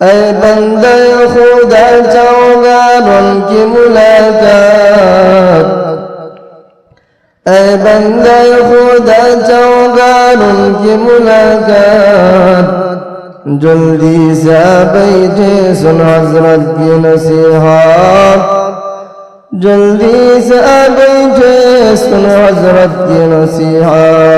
اے بندہ خدا چاہوں گا چوگارن کی ملاقات۔ اے بندہ خدا چاہوں گا چوگارن کی ملاقات۔ جلدی سے بیٹھے سن حضرت کی نصیحات جلدی سے بیٹھے سن حضرت کی نصیحات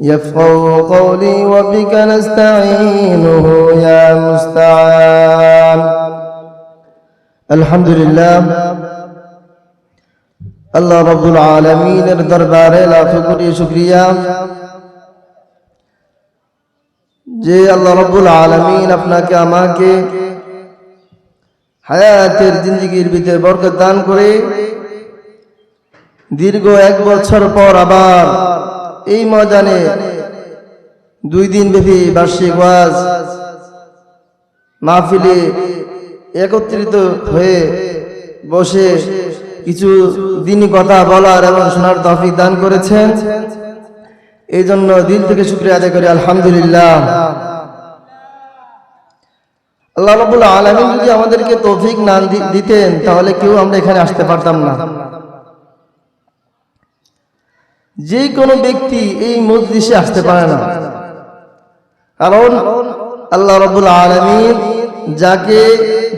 يفقه قولي وبك نستعينه يا مستعان الحمد لله আল্লাহ রব্বুল আলমিনের দরবারে লাখ কোটি শুক্রিয়া যে আল্লাহ রব্বুল আলমিন আপনাকে আমাকে হায়াতের জিন্দগির ভিতরে বরকত দান করে দীর্ঘ এক বছর পর আবার এই ময়দানে দুই দিন ব্যাপী বার্ষিক ওয়াজ, মাহফিলে একত্রিত হয়ে বসে কিছু দিনই কথা বলার এবং শোনার তফিক দান করেছেন। এই জন্য দিল থেকে শুক্রিয়া আদায় করি, আলহামদুলিল্লাহ। আল্লাহ রবুল আলমিন যদি আমাদেরকে তৌফিক না দিতেন, তাহলে কেউ আমরা এখানে আসতে পারতাম না। যে কোনো ব্যক্তি এই মজলিসে আসতে পারে না। কারণ আল্লাহ রবুল আলমিন যাকে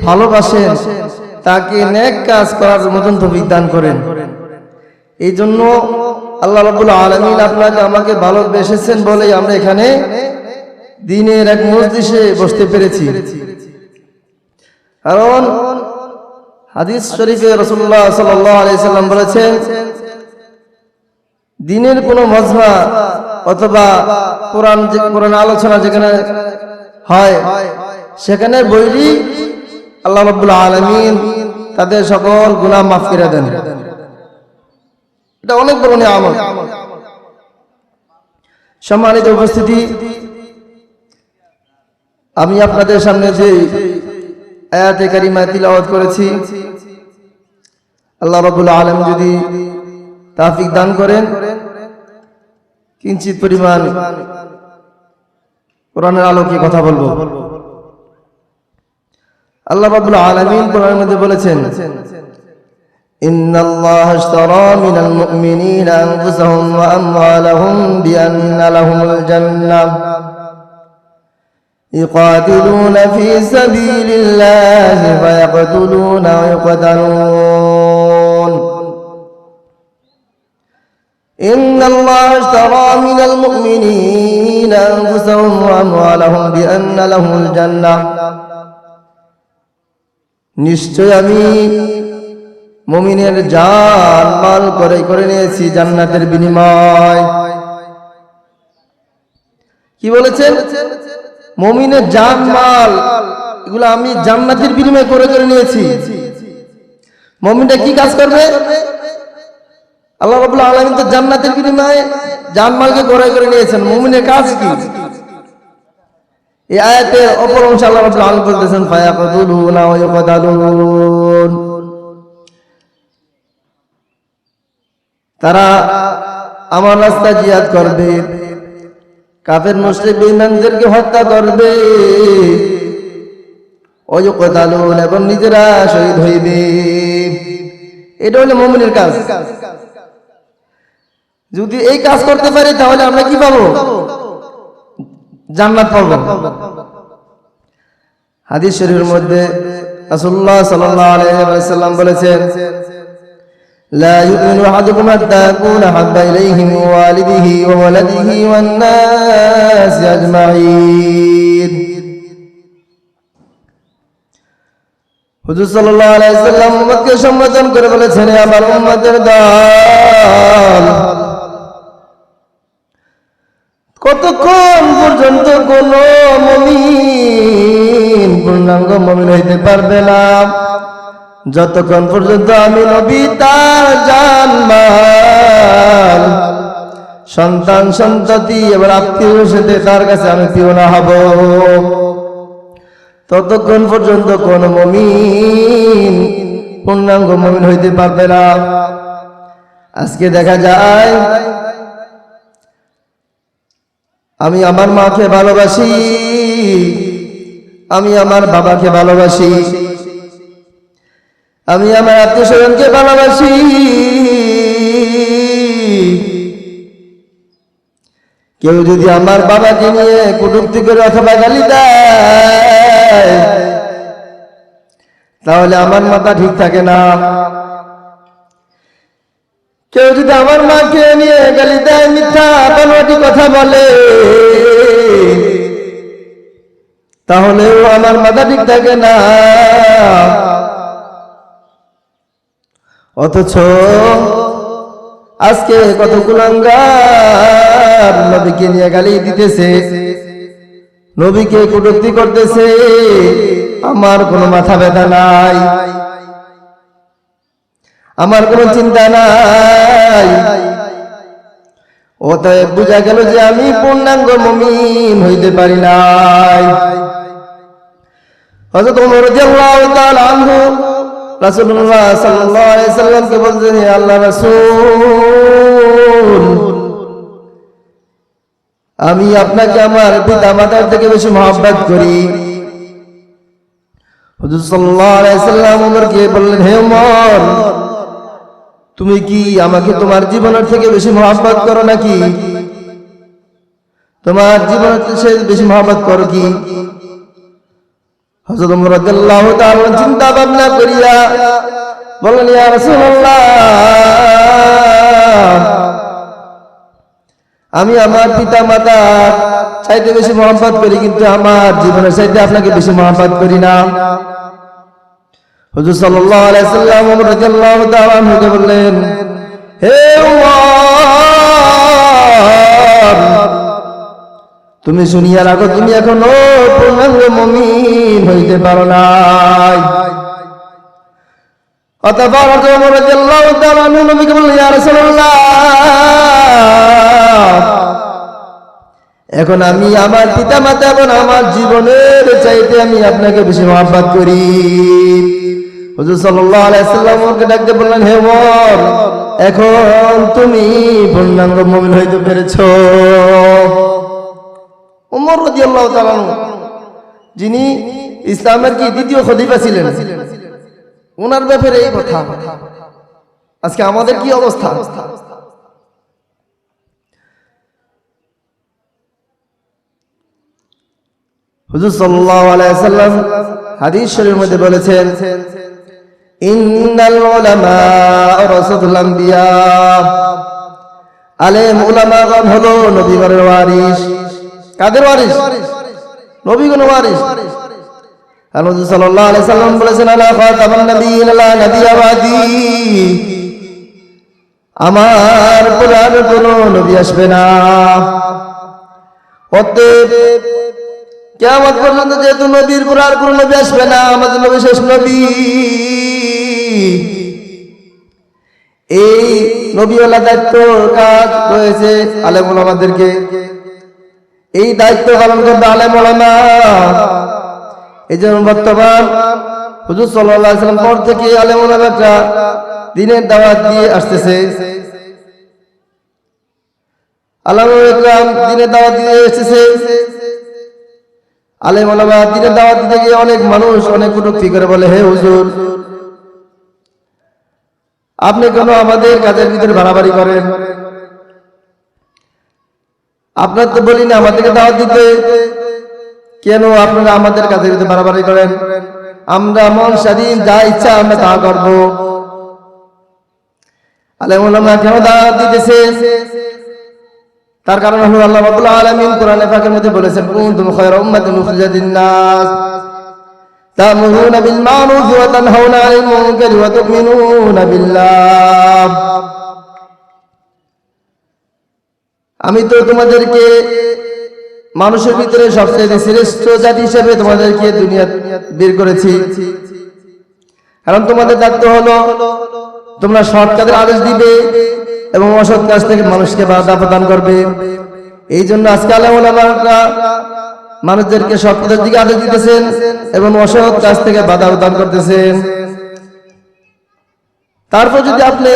ভালোবাসেন, তাকে নেক কাজ করার মতন তৌফিক দান করেন। এই জন্য আল্লাহ রবুল আলমিন আপনাকে আমাকে ভালোবেসেছেন বলেই আমরা এখানে দিনের এক মজলিসে বসতে পেরেছি। কারণ হাদিস শরীফে রসুল্লাহ সাল্লাম বলেছেন দিনের কোনো মজমা অথবা কোরআন কোরআন আলোচনা যেখানে হয়, সেখানে বইলি আল্লাহ রব্বুল আলমিন তাদের সকল গুনাহ মাফ করে দেন। এটা অনেক বড় নিয়ামত। সম্মানিত উপস্থিতি, আমি আপনাদের সামনে যে আয়াতে কারিমা তিলাওয়াত করেছি, আল্লাহ রবুল আলম যদি তাফিক দান করেন কিঞ্চিত পরিমাণ কোরআনের আলোকে কথা বলবো আল্লাহ রাব্বুল আলামিন কোরআনের মধ্যে বলেছেন إن الله اشترى من المؤمنين أنفسهم وأموالهم بأن لهم الجنة يقاتلون في سبيل الله فيقتلون ويقتلون إن الله اشترى من المؤمنين أنفسهم وأموالهم بأن لهم الجنة নিশ্চয় আমি মমিনের জান মাল করে করে নিয়েছি জান্নাতের বিনিময় কি বলেছেন মমিনের জান মাল এগুলো আমি জান্নাতের বিনিময় করে করে নিয়েছি মমিনটা কি কাজ করবে আল্লাহ রাব্বুল আলামিন তো জান্নাতের বিনিময়ে জান মালকে ক্রয় করে নিয়েছেন। মুমিনের কাজ কি? এই অপর অংশ আল্লাহ ওয়া ইয়াকতালুন তারা আমার রাস্তা জিয়াদ করবে, কাফের মুসলিম বেঈমানদেরকে হত্যা করবে। ওয়ায়ুকতালুন এবং নিজেরা শহীদ হইবে। এটা হলো মুমিনের কাজ। যদি এই কাজ করতে পারি, তাহলে আমরা কি পাবো? জান্নাত পাবো। হাদিস শরীফের মধ্যে রাসূলুল্লাহ সাল্লাল্লাহু আলাইহি ওয়াসাল্লাম বলেছেন, লা ইউমিনু আহাদুকুম হাত্তা ইয়াকুনা হাব্বা ইলাইহি মিন ওয়ালিদিহি ওয়া ওয়ালাদিহি ওয়ান নাস আজমাইন হুজুর সাল্লাল্লাহু আলাইহি ওয়াসাল্লাম উম্মতকে সম্বোধন করে বলেছেন আমার উম্মতের দল কতক্ষণ পর্যন্ত কোন মমিন পূর্ণাঙ্গ মমিন হইতে পারবে না? যতক্ষণ পর্যন্ত আমি নবী, তার জানমাল সন্তান, সন্ততি, এবার আত্মীয় সাথে তার কাছে আমি প্রিয় না হব। ততক্ষণ পর্যন্ত কোন মমিন পূর্ণাঙ্গ মমিন হইতে পারবে না। আজকে দেখা যায় আমি আমার মাকে ভালোবাসি। আমি আমার বাবাকে ভালোবাসি। আমি আমার আত্মীয় স্বজনকে ভালোবাসি। কেউ যদি আমার বাবাকে নিয়ে কুটুক্তি করে অথবা গালি দেয়, তাহলে আমার মাথা ঠিক থাকে না। কেউ যদি আমার মাকে নিয়ে গালি দেয় মিথ্যা বানোয়াটি কথা বলে তাহলেও আমার মাথা ঠিক থাকে না। অথচ আজকে কত কুলাঙ্গার নবীকে নিয়ে গালি দিতেছে, নবীকে কটুক্তি করতেছে, আমার কোনো মাথা ব্যথা নাই। আমার কোনো চিন্তা নাই। অতএব বোঝা গেল যে আমি পূর্ণাঙ্গ মমিন হইতে পারি নাই। হযরত আল্লাহ আমি আপনাকে আমার পিতা মাতার থেকে বেশি মহব্বত করি। হুজুর সাল্লাল্লাহু আলাইহি সাল্লাম বললেন, হে ওমর তুমি কি আমাকে তোমার জীবনের থেকে বেশি মহাব্বত করো নাকি? তোমার জীবনের বেশি মহাব্বত করো কি? চিন্তা ভাবনা করিয়া বললেন আমি আমার পিতা মাতা চাইতে বেশি মহাব্বত করি, কিন্তু আমার জীবনের চাইতে আপনাকে বেশি মহাব্বত করি না। হুজুর সাল্লাল্লাহু আলাইহি সাল্লাম ওমর রাদিয়াল্লাহু তাআলা আনহুকে বললেন, হে ওমর তুমি শুনিয়া রাখো, তুমি এখনও পূর্ণাঙ্গ মুমিন হইতে পারো নাই। অতঃপর ওমর রাদিয়াল্লাহু তাআলা নবীকে বললেন, ইয়া রাসূলুল্লাহ এখন আমি আমার পিতা মাতা এবং আমার জীবনের চাইতে আমি আপনাকে বেশি মহাব্বত করি। হুজুর সাল্লাল্লাহু আলাইহি সাল্লাম ওকে ডাকতে বললেন, হে ওমর এখন তুমি পূর্ণাঙ্গ মুমিন হইতে পেরেছ। যিনি ইসলামের কি দ্বিতীয় খলিফা ছিলেন ওনার ব্যাপারে এই কথা। আজকে আমাদের কি অবস্থা? হুজুর সাল্লাল্লাহু আলাইহি সাল্লাম হাদিস শরীফের মধ্যে বলেছেন, ইন্নাল উলামা আলেম উলামাগণ হলো নবীগণের ওয়ারিস কাদের ওয়ারিস নবীগণের ওয়ারিস হুজুর সাল্লাল্লাহু আলাইহি বলেছেন, আলা খাতামান আমার পরে আর কোনো নবী আসবে না। অতএব কেমন পর্যন্ত যেহেতু নবীর পর আর কোন নবী আসবে না, আমাদের নবী শেষ নবী। এই নবীওয়ালা দায়িত্ব কাজ রয়েছে আলেম ওলামাদেরকে এই দায়িত্ব পালন করবে আলেম ওলামা। এই জন্য বর্তমান হুজুর সাল্লাহ সাল্লাম পর থেকে আলেম ওলামাটা দিনের দাওয়াত দিয়ে আসতেছে। আলম দিনের দাওয়াত দিয়ে এসেছে আলেম ওলামা দিনের দাওয়াত দিতে গিয়ে অনেক মানুষ অনেক কটুক্তি করে বলে, হে হুজুর, আপনি কেন আমাদের কাজের ভিতরে বাড়াবাড়ি করেন? আপনার তো বলি না, আমাদেরকে দাওয়াত দিতে। কেন আপনারা আমাদের কাজের ভিতরে বাড়াবাড়ি করেন? আমরা মন স্বাধীন যা ইচ্ছা আমরা তা করব। আলে ওলামা কেন দাওয়াত দিতেছে? তার কারণ হলো আল্লাহ রাব্বুল আলামিন কোরআনে পাকের মধ্যে বলেছেন, কুনতুম খায়রা উম্মাতিন উখরিজাতিন নাস। তা'মুরুনা বিল মা'রুফ ওয়া তানহাউনা 'আনিল মুনকারি ওয়া তু'মিনুনা বিল্লাহ। আমি তো তোমাদেরকে মানুষের ভিতরে সবচেয়ে শ্রেষ্ঠ জাতি হিসেবে তোমাদেরকে দুনিয়া বের করেছি। কারণ তোমাদের দায়িত্ব হলো তোমরা সৎ কাজের আদেশ দিবে এবং অসৎ কাজ থেকে মানুষকে বাধা প্রদান করবে। এই জন্য আজকে আলমরা মানুষদেরকে সৎ কাজের দিকে আদেশ দিতেছেন এবং অসৎ কাজ থেকে বাধা প্রদান করতেছেন। তারপর যদি আপনি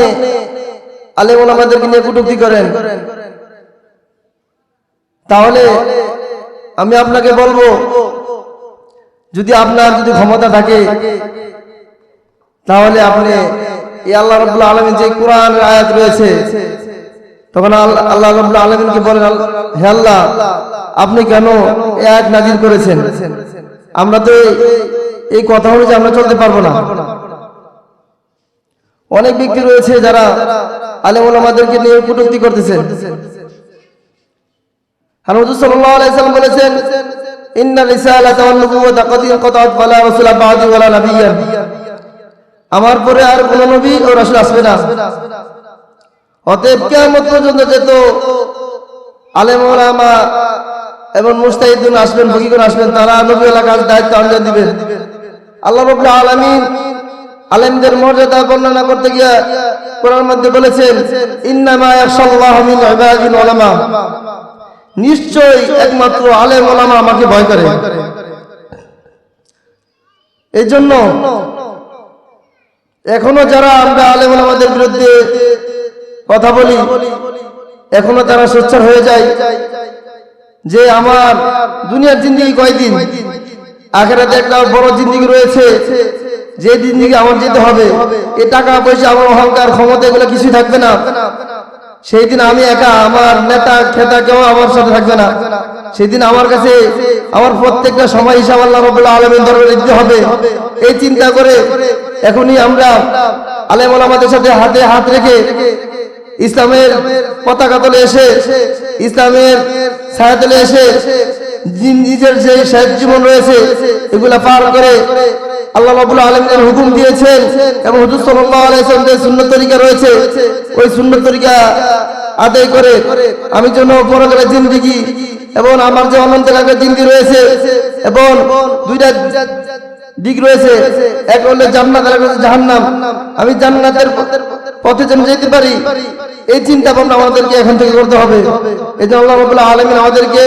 আলেম নিয়ে কুটুক্তি করেন, তাহলে আমি আপনাকে বলব, যদি আপনার যদি ক্ষমতা থাকে, তাহলে আপনি এই আল্লাহ যে কোরআন আয়াত রয়েছে, তখন আল্লাহ আলমিনকে বলেন, হে আল্লাহ, আপনি কেন আয়াত নাজির করেছেন? আমরা তো এই- কথা অনুযায়ী আমরা চলতে পারব না। অনেক ব্যক্তি রয়েছে যারা আলেম আমাদেরকে নিয়ে কটূক্তি করতেছেন আর হুজুর সাল্লাল্লাহু বলেছেন ইন্না ফালা ওয়ালা আমার পরে আর কোন নবী ও রাসূল আসবে না। অতএব কিয়ামত পর্যন্ত যেত আলেম ওলামা এবং মুস্তাহিদুন আসবেন ফকিগুন আসবেন, তারা নবী কাজ দায়িত্ব আঞ্জাম দিবেন। আল্লাহ রাব্বুল আলামিন আলেমদের মর্যাদা বর্ণনা করতে গিয়ে কোরআন মধ্যে বলেছেন উলামা। নিশ্চয়ই একমাত্র আলেম ওলামা আমাকে ভয় করে। এই জন্য এখনও যারা আমরা আলেম আমাদের বিরুদ্ধে কথা বলি, এখনও তারা সোচ্চার হয়ে যায় যে আমার দুনিয়ার জিন্দিগি কয়দিন? আখেরাতে একটা বড় জিন্দিগি রয়েছে, যে দিন থেকে আমার যেতে হবে। এ টাকা পয়সা আমার অহংকার, ক্ষমতা, এগুলো কিছুই থাকবে না। সেই দিন আমি একা, আমার নেতা, খেতা কেউ আমার সাথে থাকবে না। সেদিন আমার কাছে আমার প্রত্যেকটা সময় হিসাব আল্লাহ আলমের দরবারে দিতে হবে। এই চিন্তা করে এখনই আমরা আলেম আমাদের সাথে হাতে হাত রেখে ইসলামের পতাকা তলে এসে, ইসলামের ছায়া তলে এসে নিজের যে শেষ জীবন রয়েছে, এগুলা পার করে আল্লাহ রাব্বুল আলামিনের হুকুম দিয়েছেন এবং হুজুর সাল্লাল্লাহু আলাইহি ওয়াসাল্লাম যে সুন্নাত তরিকা রয়েছে, ওই সুন্নাত তরিকা আদায় করে আমি যেন পরকালের জিন্দেগি এবং আমার যে অনন্তকালের জিন্দি রয়েছে এবং দুইটা দিক রয়েছে। এক হলো জান্নাত আর জাহান্নাম। আমি জান্নাতের পথে যেন যেতে পারি, এই চিন্তা ভাবনা আমাদেরকে এখন থেকে করতে হবে। এই জন্য আল্লাহ রাব্বুল আলামিন আমাদেরকে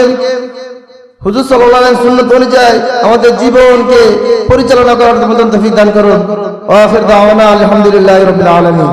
হুজুর সাল্লাল্লাহু সুন্নাত অনুযায়ী আমাদের জীবনকে পরিচালনা করার মতন তৌফিক দান করুন। ওয়া আখির দাওয়ানা আলহামদুলিল্লাহি রাব্বিল আলামিন।